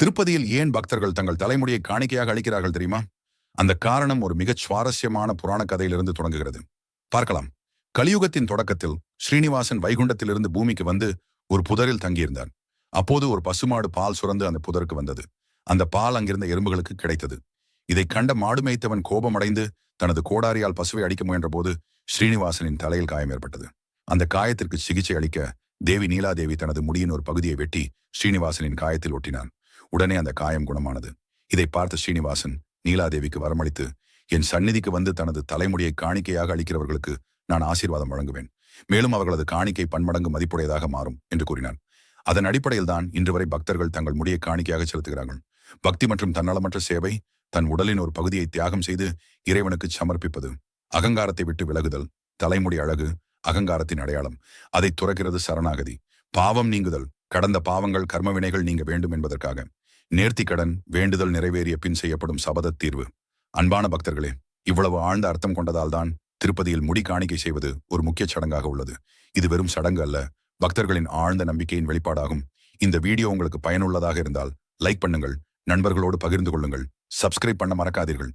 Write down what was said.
திருப்பதியில் ஏன் பக்தர்கள் தங்கள் தலைமுடியை காணிக்கையாக அளிக்கிறார்கள் தெரியுமா? அந்த காரணம் ஒரு மிகச் சுவாரஸ்யமான புராண கதையிலிருந்து தொடங்குகிறது. பார்க்கலாம். கலியுகத்தின் தொடக்கத்தில் ஸ்ரீனிவாசன் வைகுண்டத்திலிருந்து பூமிக்கு வந்து ஒரு புதரில் தங்கியிருந்தார். அப்போது ஒரு பசுமாடு பால் சுரந்து அந்த புதருக்கு வந்தது. அந்த பால் அங்கிருந்த எறும்புகளுக்கு கிடைத்தது. இதை கண்ட மாடு மேய்த்தவன் கோபமடைந்து தனது கோடாரியால் பசுவை அடிக்க முயன்றபோது ஸ்ரீனிவாசனின் தலையில் காயம் ஏற்பட்டது. அந்த காயத்திற்கு சிகிச்சை அளிக்க தேவி நீலாதேவி தனது முடியின் ஒரு பகுதியை வெட்டி ஸ்ரீனிவாசனின் காயத்தில் ஒட்டினான். உடனே அந்த காயம் குணமானது. இதை பார்த்த ஸ்ரீனிவாசன் நீலாதேவிக்கு வரமளித்து என் சந்நிதிக்கு வந்து தனது தலைமுடியை காணிக்கையாக அளிக்கிறவர்களுக்கு நான் ஆசீர்வாதம் வழங்குவேன். மேலும் அவர்களது காணிக்கை பன்மடங்கு மதிப்புடையதாக மாறும் என்று கூறினார் அதன் அடிப்படையில் தான் இன்று வரை பக்தர்கள் தங்கள் முடியை காணிக்கையாக செலுத்துகிறார்கள். பக்தி மற்றும் தன்னலமற்ற சேவை தன் உடலின் ஒரு பகுதியை தியாகம் செய்து இறைவனுக்கு சமர்ப்பிப்பது அகங்காரத்தை விட்டு விலகுதல் தலைமுடி அழகு அகங்காரத்தின் அடையாளம். அதை துறக்கிறது சரணாகதி. பாவம் நீங்குதல் கடந்த பாவங்கள் கர்மவினைகள் நீங்க வேண்டும் என்பதற்காக. நேர்த்திக்கடன் வேண்டுதல் நிறைவேறிய பின் செய்யப்படும் சபதத் தீர்வு. அன்பான பக்தர்களே இவ்வளவு ஆழ்ந்த அர்த்தம் கொண்டதால்தான் திருப்பதியில் முடி காணிக்கை செய்வது ஒரு முக்கிய சடங்காக உள்ளது. இது வெறும் சடங்கு அல்ல பக்தர்களின் ஆழ்ந்த நம்பிக்கையின் வெளிப்பாடாகும். இந்த வீடியோ உங்களுக்கு பயனுள்ளதாக இருந்தால் லைக் பண்ணுங்கள் நண்பர்களோடு பகிர்ந்து கொள்ளுங்கள் சப்ஸ்கிரைப் பண்ண மறக்காதீர்கள்.